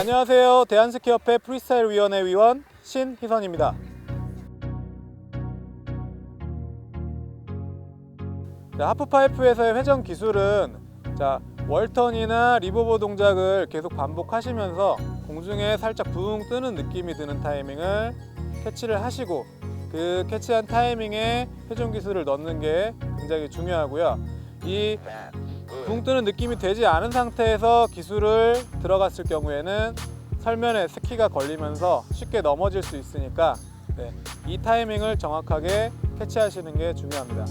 안녕하세요. 대한스키협회 프리스타일 위원회 위원 신희선입니다. 자, 하프파이프에서의 회전 기술은 자, 월턴이나 리버버 동작을 계속 반복하시면서 공중에 살짝 붕 뜨는 느낌이 드는 타이밍을 캐치를 하시고 그 캐치한 타이밍에 회전 기술을 넣는 게 굉장히 중요하고요. 이 붕 뜨는 느낌이 되지 않은 상태에서 기술을 들어갔을 경우에는 설면에 스키가 걸리면서 쉽게 넘어질 수 있으니까 네, 이 타이밍을 정확하게 캐치하시는 게 중요합니다.